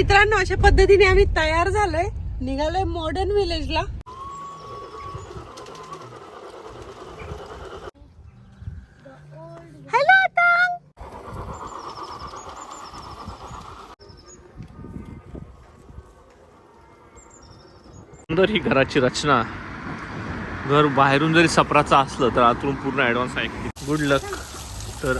मित्रांनो अशा पद्धतीने आम्ही तयार झालोय. निघालोय मॉडर्न विलेजला हॅलो सुंदर ही घराची रचना. घर बाहेरून जरी सपराचं असलं तर आतून पूर्ण ॲडव्हान्स आहे. गुड लक तर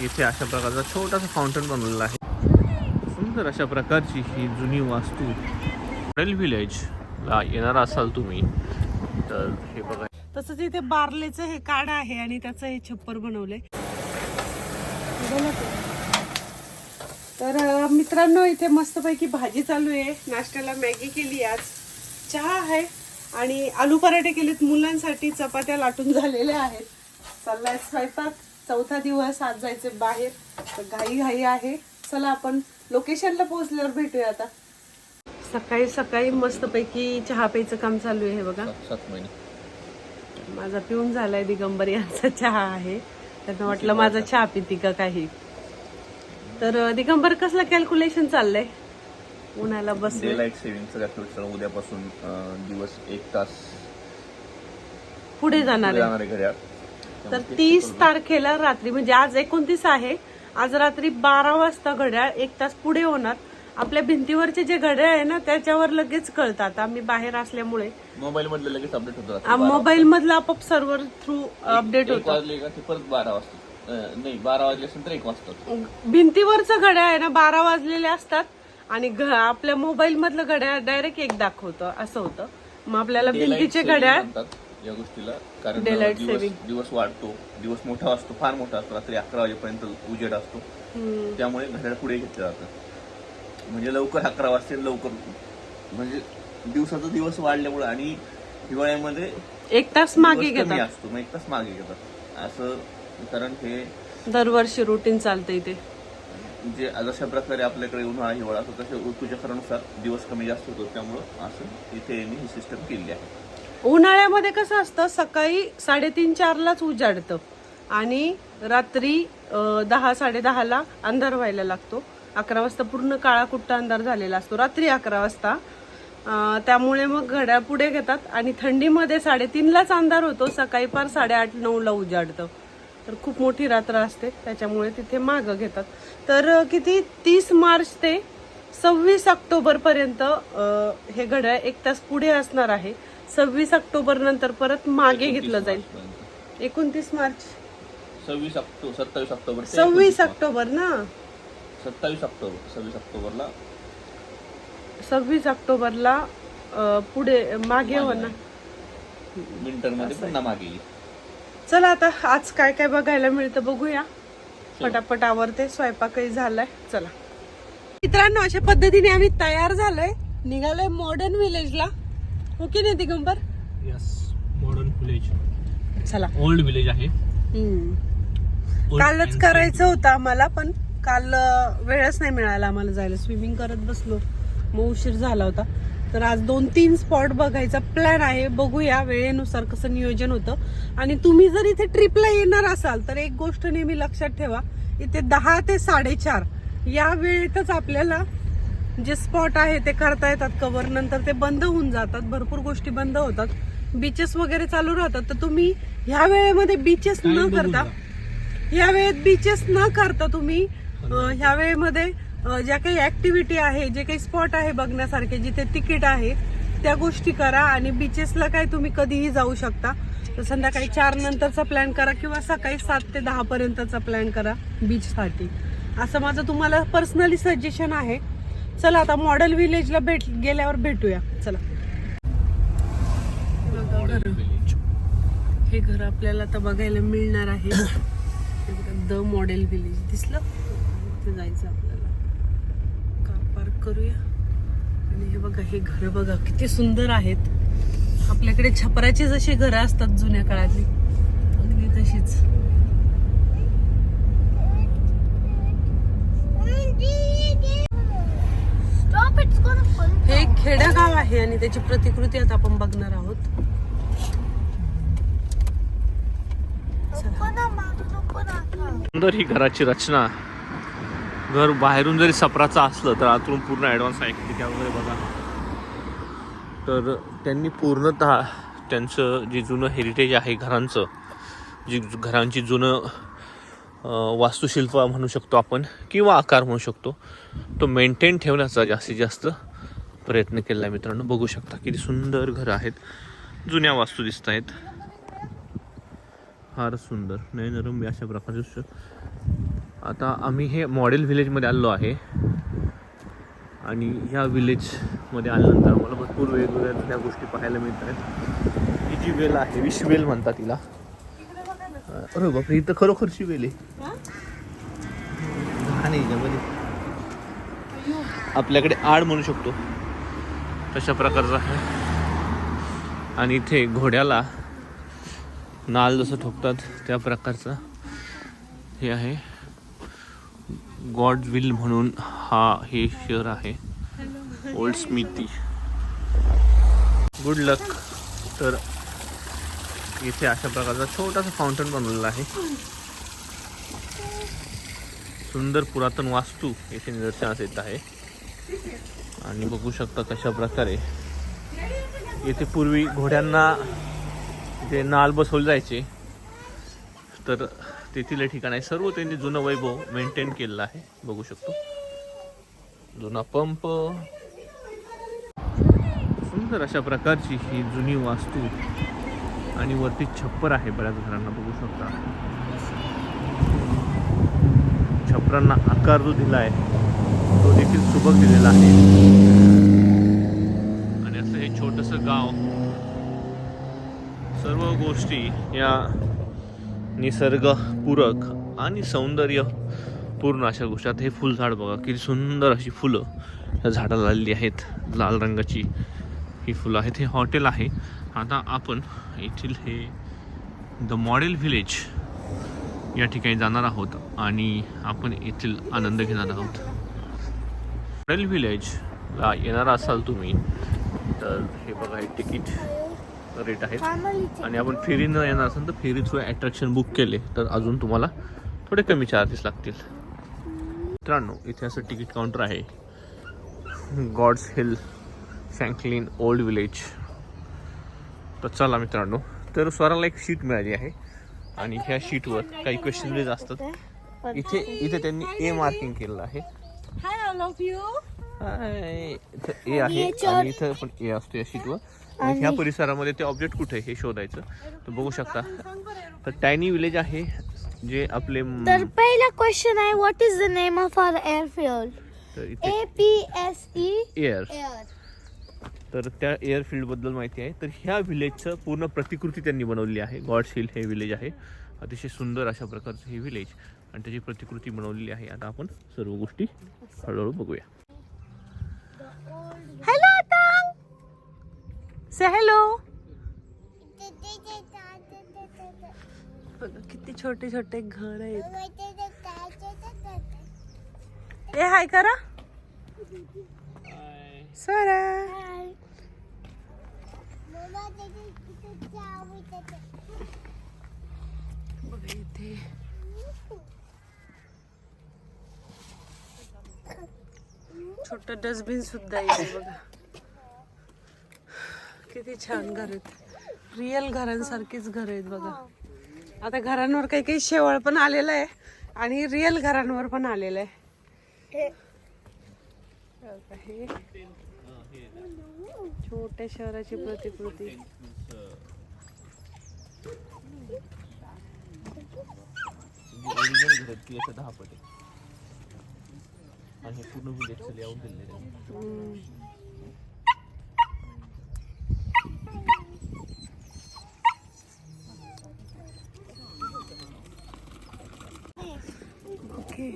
इथे अशा प्रकारचा छोटासा फाउंटन बनवलेला आहे. सुंदर अशा प्रकारची ही जुनी वास्तू मॉडेल व्हिलेजला येणार असाल तुम्ही तर हे बघा. तसंच इथे बार्लेचं हे काढ आहे आणि त्याचं हे छप्पर बनवलंय. तर मित्रांनो इथे मस्तपैकी भाजी चालू आहे. नाश्त्याला मॅगी केली आज. चहा आहे आणि आलू पराठे केलेत मुलांसाठी. चपात्या लाटून झालेल्या आहेत. चाललाय स्वयंपाक. चौथा दिवस आज जायचे बाहेर. तर घाई घाई आहे. चला आपण लोकेशनला पोहोचल्यावर भेटूया आता. सकाळी सकाळी मस्तपैकी चहा प्यायचं काम चालू आहे बघा. सात महिने. माझा पिऊन झालाय दिगंबर यांचा चहा आहे. त्यांना वाटलं माझा चहा पिती का काही. तर दिगंबर कसलं कॅल्क्युलेशन चाललंय? उन्हाला बस लाइट सेव्हिंगचं कॅल्क्युलेशन उद्यापासून दिवस एक तास पुढे जाणार आहे. तर तीस तारखेला रात्री म्हणजे आज एकोणतीस आहे आज रात्री बारा वाजता घड्याळ एक तास पुढे होणार. आपल्या भिंतीवरचे जे घड्याळ आहे ना त्याच्यावर लगेच कळतात. आम्ही बाहेर असल्यामुळे. मोबाईल मधलं लगेच अपडेट होतं मोबाईल मधला आपोआप सर्व्हर थ्रू अपडेट होतो. परत बारा वाजता. नाही बारा वाजले असेल तर एक वाजतात भिंतीवरचं घड्याळ आहे ना बारा वाजलेले असतात आणि आपल्या मोबाईल मधलं घड्याळ डायरेक्ट एक दाखवतं. असं होतं. मग आपल्याला भिंतीचे घड्याळ या गोष्टीला कारण Daylight दिवस saving. दिवस वाढतो. दिवस मोठा असतो फार मोठा असतो. रात्री अकरा वाजेपर्यंत उजेड असतो. हम्म. त्यामुळे घड्याळ पुढे घेतलं जातं. म्हणजे लवकर अकरा वाजते लवकर म्हणजे दिवसाचा दिवस वाढल्यामुळे आणि हिवाळ्यामध्ये एक तास मागे दिवस कमी घेतात. असतो मग एक तास मागे घेतात. असं कारण हे दरवर्षी रुटीन चालतं इथे जे जशा प्रकारे आपल्याकडे उन्हाळा हिवाळा असतो तसे ऋतूचक्रानुसार दिवस कमी जास्त होतो त्यामुळं असं इथे यांनी ही सिस्टम केलेली आहे. उन्हाळ्यामध्ये कसं असतं सकाळी साडेतीन चारलाच उजाडतं. आणि रात्री दहा साडेदहाला अंधार व्हायला लागतो. अकरा वाजता पूर्ण काळा कुट्टा अंधार झालेला असतो. रात्री अकरा वाजता. त्यामुळे मग घड्याळ पुढे घेतात आणि थंडीमध्ये साडेतीनलाच अंधार होतो. सकाळी पार साडेआठ नऊला उजाडतं. तर खूप मोठी रात्र असते. त्याच्यामुळे तिथे मागं घेतात. तर किती? तीस मार्च ते सव्वीस ऑक्टोबरपर्यंत हे घड्याळ एक तास पुढे असणार आहे. सव्वीस ऑक्टोबर नंतर परत मागे घेतलं जाईल. एकोणतीस मार्च. सव्वीस ऑक्टोबर सत्तावीस ऑक्टोबर सव्वीस 29 ऑक्टोबर ना? सत्तावीस ऑक्टोबर सव्वीस ऑक्टोबरला. सव्वीस ऑक्टोबरला पुढे मागे होणार. विंटरमध्ये पुन्हा मागे. चला आता आज काय काय बघायला मिळतं बघूया. पटापट आवरते स्वयंपाकही झालाय. चला. मित्रांनो अशा पद्धतीने आम्ही तयार झालोय. निघालोय मॉडर्न विलेजला हो की नाही दिगंबर? यस मॉडर्न व्हिलेज चला. ओल्ड व्हिलेज आहे. Old कालच and करायचं होतं आम्हाला पण काल अं, वेळच नाही मिळाला आम्हाला जायला. स्विमिंग करत बसलो. मग उशीर झाला होता. तर आज दोन तीन स्पॉट बघायचा प्लॅन आहे. बघूया वेळेनुसार कसं नियोजन होतं. आणि तुम्ही जर इथे ट्रिपला येणार असाल तर एक गोष्ट नेहमी लक्षात ठेवा. इथे दहा ते साडेचार या वेळेतच आपल्याला जे स्पॉट आहे ते करता येतात कव्हर नंतर ते बंद होऊन जातात भरपूर गोष्टी बंद होतात. बीचेस वगैरे चालू राहतात तर तुम्ही ह्या वेळेमध्ये बीचेस न करता जा. या वेळेत बीचेस न करता तुम्ही ह्या वेळेमध्ये ज्या काही ऍक्टिव्हिटी आहे जे काही स्पॉट आहे बघण्यासारखे जिथे तिकीट आहे त्या गोष्टी करा आणि बीचेसला काय तुम्ही कधीही जाऊ शकता. तर संध्याकाळी चार नंतरचा प्लॅन करा किंवा सकाळी सात ते दहा पर्यंतचा प्लॅन करा बीचसाठी असं माझं तुम्हाला पर्सनली सजेशन आहे. चला आता मॉडेल विलेजला भेट गेल्यावर भेटूया. चला. हे घर. आपल्याला आता बघायला मिळणार आहे. द मॉडेल विलेज दिसलं? इथे जायचं आपल्याला. कार पार्क करूया. आणि हे बघा हे घर बघा किती सुंदर आहेत. आपल्याकडे छपराची जशी घरं असतात जुन्या काळातली. अगदी तशीच. हे एक खेडेगाव आहे आणि त्याची प्रतिकृती आता आपण बघणार आहोत. सुंदर ही घराची रचना. घर बाहेरून जरी सपराचं असलं तर आतून पूर्ण ॲडव्हान्स ॲक्टिव्हिटी वगैरे बघा. तर त्यांनी पूर्णतः त्यांचं जे जुनं हेरिटेज आहे घरांचं जी घरांची जुनं वास्तुशिल्प म्हणू शकतो आपण किंवा आकार म्हणू शकतो तो मेंटेन ठेवण्याचा जास्तीत जास्त प्रयत्न केला आहे मित्रांनो. बघू शकता किती सुंदर घरं आहेत. जुन्या वास्तू दिसत आहेत. फार सुंदर. नयनरम्य अशा प्रकारचे आता आम्ही हे मॉडेल व्हिलेजमध्ये आलो आहे. आणि ह्या विलेजमध्ये आल्यानंतर आम्हाला भरपूर वेगवेगळ्या जुन्या गोष्टी पाहायला मिळत आहेत. ही जी वेल आहे विश वेल म्हणतात तिला. अरे बापरे इथं खरोखरची वेल आहे याच्यामध्ये. आपल्याकडे आड म्हणू शकतो. तशा प्रकारचा आहे. आणि इथे घोड्याला नाल जसं ठोकतात त्या प्रकारचा हे आहे. गॉड विल म्हणून हा हे शहर आहे. Old Smithy. Good luck. तर इथे अशा प्रकारचा छोटासा फाउंटन बनवलेला आहे. सुंदर पुरातन वास्तू येथे निदर्शनास येत आहे. आणि बघू शकता कशा प्रकारे. येथे पूर्वी घोड्यांना जे नाल बसवले जायचे तर तेथील ठिकाण आहे. सर्व त्यांनी जुनं वैभव मेंटेन केलेलं आहे. बघू शकतो. जुना पंप सुंदर अशा प्रकारची ही जुनी वास्तू आणि वरती छप्पर आहे बऱ्याच घरांना बघू शकता. छपरांना आकार जो दिला आहे तो देखील सुबक दिलेला आहे. आणि असं हे छोटंसं गाव सर्व गोष्टी या निसर्गपूरक आणि सौंदर्य पूर्ण अशा गोष्टी. आता हे फुलझाड बघा किती सुंदर अशी फुलं या झाडाला आलेली आहेत. लाल रंगाची ही फुलं आहेत. हे हॉटेल आहे. आता आपण येथील हे द मॉडेल व्हिलेज या ठिकाणी जाणार आहोत आणि आपण येथील आनंद घेणार आहोत. मॉडेल व्हिलेजला येणार असाल तुम्ही तर हे बघा हे तिकीट रेट आहेत. आणि आपण फेरीनं येणार असाल तर फेरी थ्रू अट्रॅक्शन बुक केले तर अजून तुम्हाला थोडे कमी चार्जेस लागतील. मित्रांनो इथे असं तिकीट काउंटर आहे. Godshill Franklin old village तर चला मित्रांनो तर स्वराला एक शीट मिळाली आहे. आणि ह्या शीटवर काही क्वेश्चन असतात. इथे इथे त्यांनी ए मार्किंग केलेलं आहे. इथं ए आहे आणि इथं पण ए असतो या शीटवर आणि ह्या परिसरामध्ये ते ऑब्जेक्ट कुठे आहे हे शोधायचं. तर बघू शकता. तर टायनी विलेज आहे जे आपले तर पहिला क्वेश्चन आहे what is the name of our airfield A P S E air तर त्या एअरफील्डबद्दल माहिती आहे. तर ह्या विलेजचं पूर्ण प्रतिकृती त्यांनी बनवली आहे. गॉड्स हिल हे विलेज आहे. अतिशय सुंदर अशा प्रकारचं हे विलेज आणि त्याची प्रतिकृती बनवलेली आहे. आता आपण सर्व गोष्टी हळूहळू बघूया. हॅलो आता से हॅलो बघा किती छोटे छोटे घर आहेत. ए हाय करा. स्वरा बघा इथे छोट डस्टबिन सुद्धा इथे बघा. किती छान घर आहेत. रिअल घरांसारखीच घर आहेत बघा. आता घरांवर काही काही शेवळ पण आलेलं आहे आणि रिअल घरांवर पण आलेलं आहे. छोट्या शहराची प्रतिकृती. ओरिजिनल घर ती असं दहा पट. आहे आणि पूर्ण विलेजचं लेआउट दिलेलं आहे. हम्म. ओके.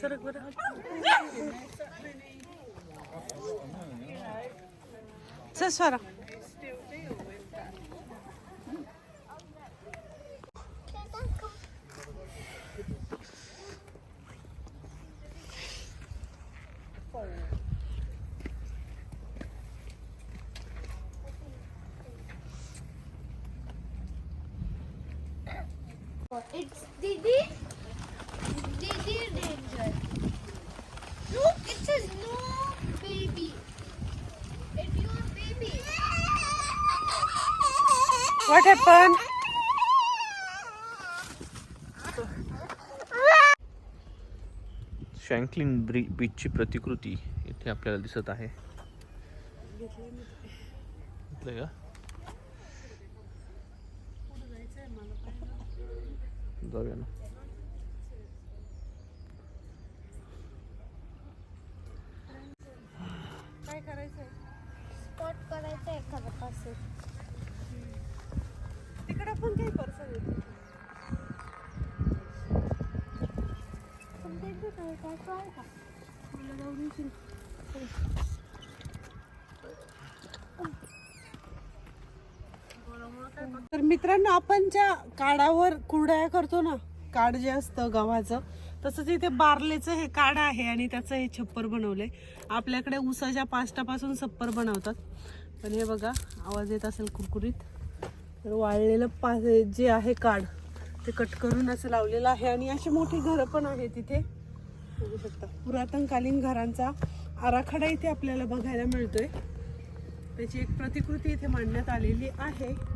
सरक बरं चल स्वरा What happened? शँकलिन ब्री बीचची प्रतिकृती इथे आपल्याला दिसत आहे. का? जाऊया ना. तर मित्रांनो आपण ज्या काडावर कुरड्या करतो ना काड जे असतं गव्हाचं तसंच इथे बारलेचं हे काड आहे आणि त्याचं हे छप्पर बनवलंय. आपल्याकडे उसाच्या पास्टापासून छप्पर बनवतात. पण हे बघा आवाज येत असेल कुरकुरीत. तर वाळलेलं पा जे आहे काड ते कट करून असं लावलेलं आहे. आणि अशी मोठी घरं पण आहे तिथे बघू शकता. पुरातनकालीन घरांचा आराखडा इथे आपल्याला बघायला मिळतोय. त्याची एक प्रतिकृती इथे मांडण्यात आलेली आहे.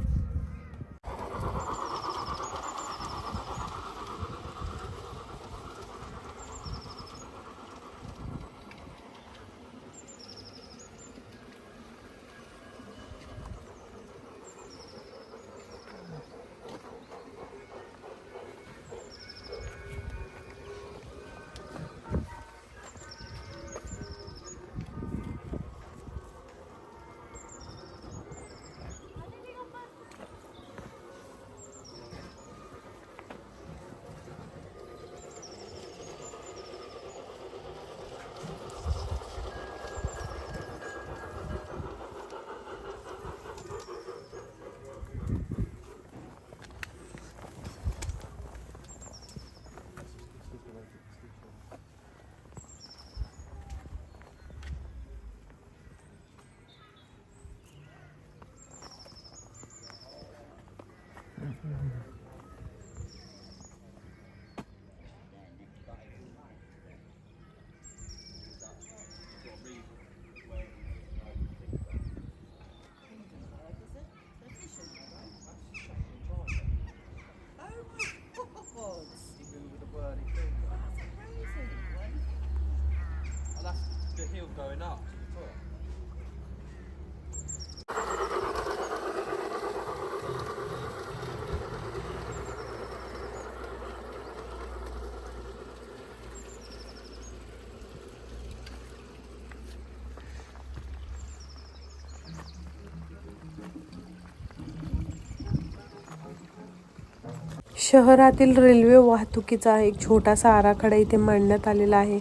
शहरातील रेल्वे वाहतुकीचा एक छोटासा आराखडा इथे मांडण्यात आलेला आहे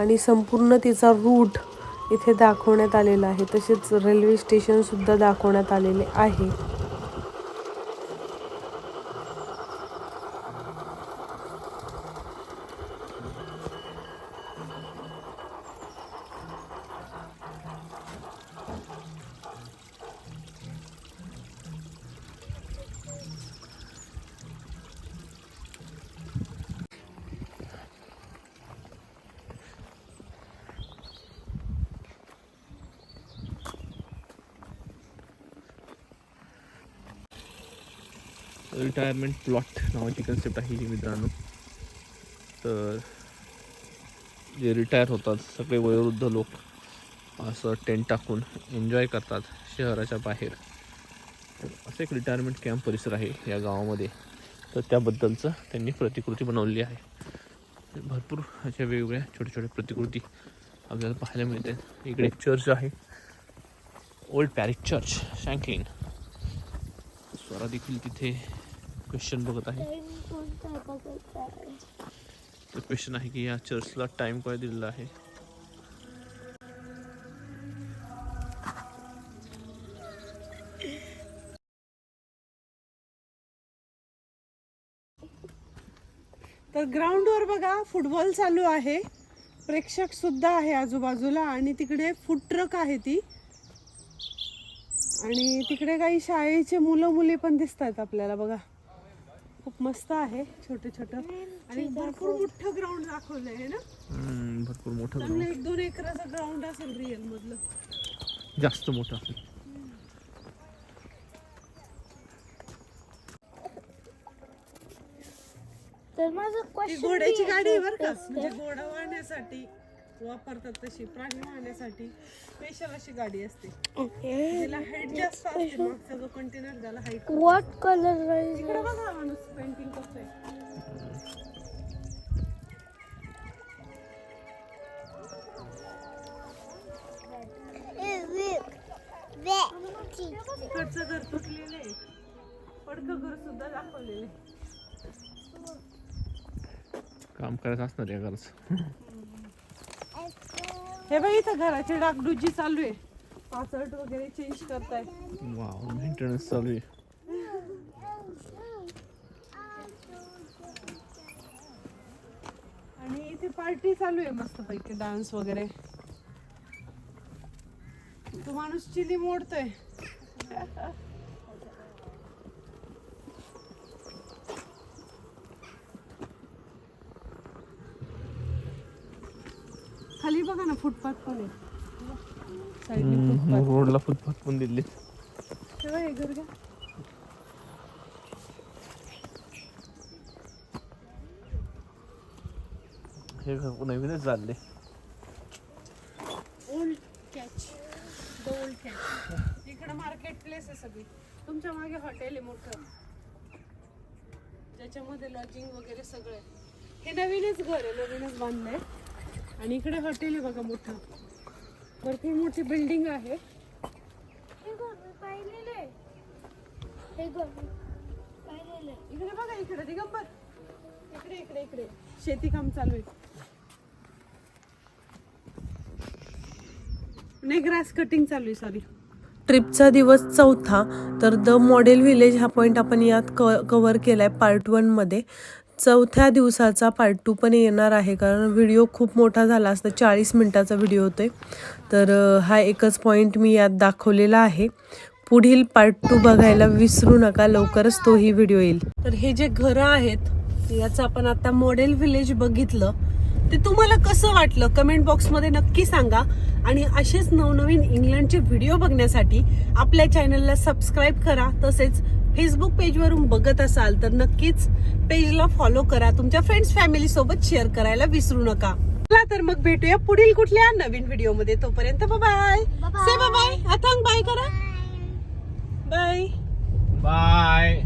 आणि संपूर्ण तिचा रूट इथे दाखवण्यात आलेलं आहे. तसेच रेल्वे स्टेशन सुद्धा दाखवण्यात आलेले आहे. रिटायरमेंट प्लॉट नावाची कन्सेप्ट आहे ही मित्रांनो. तर जे रिटायर होतात सगळे वयोवृद्ध लोक असं टेंट टाकून एन्जॉय करतात शहराच्या बाहेर. तर असं एक रिटायरमेंट कॅम्प परिसर आहे या गावामध्ये. तर त्याबद्दलचं त्यांनी प्रतिकृती बनवली आहे. भरपूर अशा वेगवेगळ्या छोट्या छोट्या प्रतिकृती आपल्याला पाहायला मिळते इकडे एक चर्च आहे. Old parish church Shanklin Swara देखील तिथे क्वेश्चन बघत आहे. तर क्वेश्चन आहे की या चर्चला टाइम काय दिलेला आहे? तर ग्राउंडवर बघा फुटबॉल चालू आहे. प्रेक्षक सुद्धा आहे आजूबाजूला आणि तिकडे फूड ट्रक आहे ती. आणि तिकडे काही शाळेचे मुलं मुली पण दिसत आहेत आपल्याला बघा. खूप मस्त आहे छोट छोट आणि भरपूर मोठ ग्राउंड दाखवलं आहे ना? भरपूर मोठं एक दोन एकराचं ग्राउंड असेल रिअल मधलं. जास्त मोठं असेल. तर माझं क्वेश्चन घोड्याची गाडी आहे का? म्हणजे घोडा वाहण्यासाठी. वापरतात तशी. प्राणी वाहण्यासाठी स्पेशल अशी गाडी असते. तिला हाईट जास्त असते मागचा जो कंटेनर त्याला हाईट व्हॉट कलर आहे इकडे बघा माणूस पेंटिंग करतोय. इकडचं घर तुटलेलं आहे. पडकं घर सुद्धा दाखवलेलं आहे. काम करायचं असणार या घराचं. हे बघ इथं घराची डागडुजी चालू आहे. पासवर्ड वगैरे चेंज करताय वाव मेंटेनन्स चालू आहे. आणि इथे पार्टी चालू आहे मस्त पैकी डान्स वगैरे. तो माणूस चिली मोडतोय. खाली बघा ना फुटपाथ पण आहे. साईडने फुटपाथ. रोडला फुटपाथ पण दिले. तेव्हा हे घर घ्या. हे घर नवीनच चालले old catch the old catch इकडं मार्केट प्लेस आहे सगळी. तुमच्या मागे हॉटेल आहे मोठं. ज्याच्यामध्ये लॉजिंग वगैरे सगळं आहे. हे नवीनच घर आहे नवीनच बांधलंय. आणि इकडे हॉटेल आहे बघा मोठं. भरपूर मोठी बिल्डिंग आहे. हे हे इकडे बघा इकडे दिगंबर. इकडे इकडे इकडे. शेती काम चालू आहे. नाही ग्रास कटिंग चालू आहे सॉरी ट्रिपचा दिवस चौथा तर द मॉडेल व्हिलेज हा पॉईंट आपण यात क कवर केला आहे पार्ट वनमध्ये चौथ्या दिवसाचा पार्ट टू पण येणार आहे कारण व्हिडिओ खूप मोठा झाला असता चाळीस मिनटाचा व्हिडिओ होते तर हा एकच पॉईंट मी यात दाखवलेला आहे. पुढील पार्ट टू बघायला विसरू नका लवकरच तोही व्हिडिओ येईल. तर हे जे घरं आहेत याचं आपण आता मॉडेल व्हिलेज बघितलं. ते तुम्हाला कसं वाटलं? कमेंट बॉक्समध्ये नक्की सांगा. आणि असेच नवनवीन इंग्लंडचे व्हिडिओ बघण्यासाठी आपल्या चॅनलला सबस्क्राईब करा. तसेच फेसबुक पेजवरून बघत असाल तर नक्कीच पेजला फॉलो करा. तुमच्या फ्रेंड्स फॅमिली सोबत शेअर करायला विसरू नका. चला तर मग भेटूया पुढील कुठल्या नवीन व्हिडिओमध्ये तोपर्यंत bye say bye Athang bye करा. Bye bye